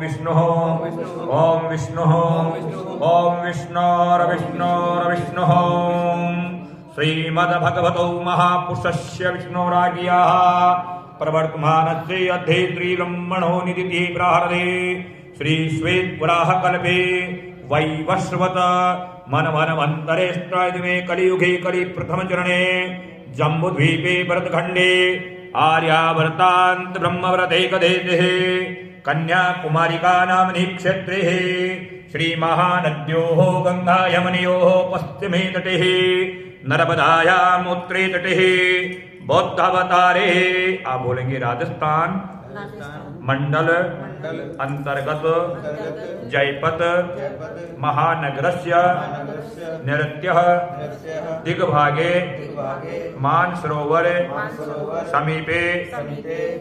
विष्णुः। ॐ विष्णुः। ॐ विष्णोर्विष्णोर्विष्णुः श्रीमद्भगवतो महापुरुषस्य विष्णोराज्ञ्याः प्रवर्तमानस्य अध्येत्री ब्रह्मणो निदिति प्रारदे श्रीश्वेतपुराहकल्पे वैवस्वत मनवनमन्तरेष्टादिमे कलियुगे कलि प्रथम चरणे जम्बुद्वीपे भरतखण्डे आर्यावर्तान्त ब्रह्मव्रते कदेतिः कन्याकुमारिका नाम्नि क्षेत्रे, श्रीमहानद्योः गङ्गायमनयोः पश्चिमे तटे नर्मदायामुत्तरे तटे, बौद्धावतारे आप बोलेंगे राजस्थान मंडल अंतर्गत जयपत महानगरस्य नृत्य दिग्भागे मानसरोवर समीपे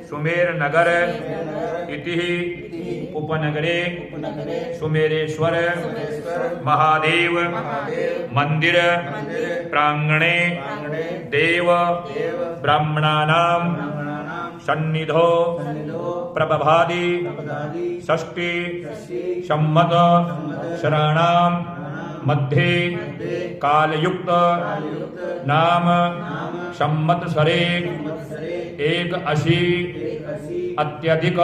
सुमेर नगर इति उपनगरे सुमेरेश्वर महादेव मंदिर प्रांगणे देव ब्राह्मणानां सन्निधो। प्रबभादि। षष्टि सम्मत शरणां मध्ये। कालयुक्त। नाम। संवत्सरे एक अशी। अत्यधिक।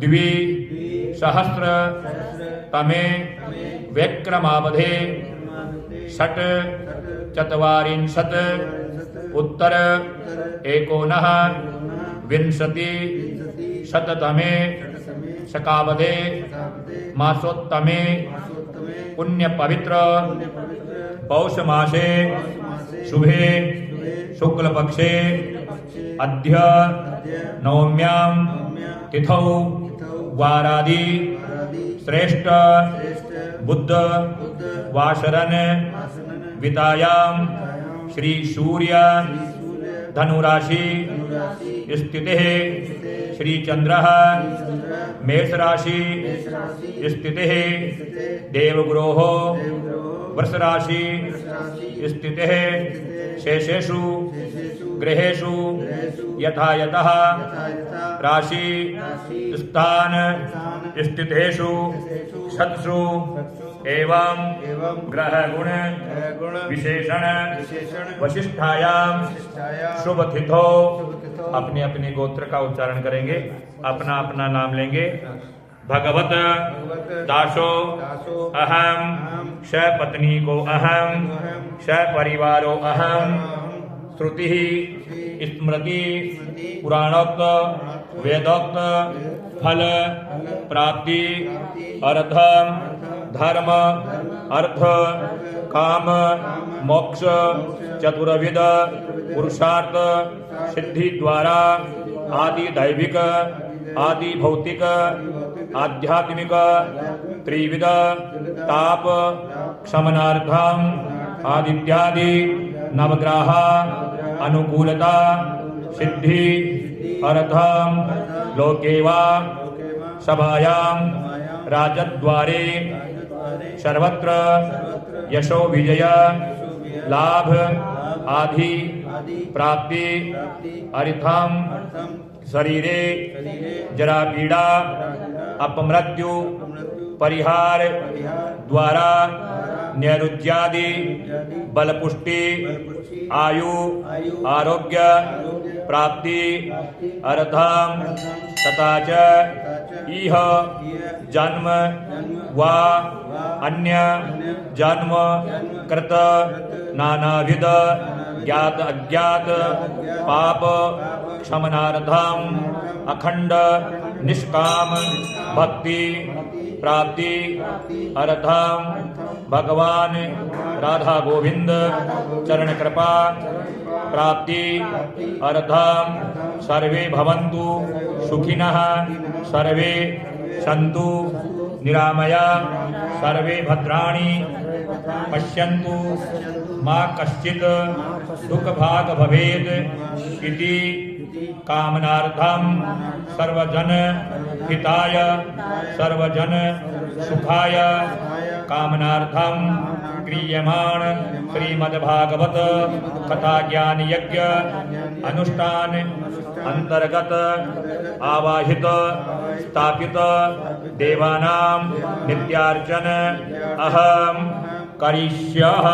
द्वि। सहस्र। तमे। विक्रमावधे। षट्। चत्वारिंशत्। उत्तर। एकोनः। विंशति शततमे शकावधे मासोत्तमे पुण्यपवित्र पौषमासे शुभे शुक्लपक्षे अद्य नवम्यां तिथौ वारादि श्रेष्ठ बुद्ध वाशरन वितायां श्री सूर्य धनुराशि। स्थितिः श्री चंद्रः मेष राशि स्थितिः देवगुरोः। वृष राशि स्थितिः शेषेषु। गृहेषु। राशि। स्थान। स्थितेषु। सत्सु एवं ग्रह गुण विशेषण वशिष्ठायां शुभ तिथो अपने अपने गोत्र का उच्चारण करेंगे अपना अपना नाम लेंगे। भगवत दासो अहम स पत्नी को अहम स परिवारो अहम श्रुति स्मृति पुराणोक्त वेदोक्त फल प्राप्ति अर्थ धर्म, अर्थ, काम, मोक्ष चतुर्विध पुरुषार्थ सिद्धि द्वारा आदि दैविक, आदि भौतिक, आध्यात्मिक त्रिविध ताप, क्षमनार्थम, आदित्यादि, नवग्रह, अनुकूलता, सिद्धि, अर्थम, लोकेवा सभायां राजद्वारे। सर्वत्र यशो विजय, लाभ, आदि, प्राप्ति, अर्थम, शरीरे जरा पीड़ा अपमृत्यु, परिहार, द्वारा नैरुज्यादि बलपुष्टि, आयु, आरोग्य, प्राप्ति, अर्थम तथा च इह जन्म वा अन्य जन्म कृत नानाविध ज्ञात अज्ञात पाप क्षमनार्थम अखंड निष्काम भक्ति प्राप्ति अर्थम भगवान राधा गोविंद चरण कृपा, प्राप्ति अर्थम सर्वे भवन्तु सुखिनः, सर्वे सन्तु निरामया, सर्वे भद्राणि पश्यन्तु। मा कश्चित् दुःखभाग् भवेत् इति कामनार्थं सर्वजन हिताय, सर्वजन सुखाय कामनार्थं क्रियमाण श्रीमद्भागवत कथा ज्ञान यज्ञ अनुष्ठान अंतर्गत आवाहित स्थापित देवानां नित्यार्चन अहं करिष्यः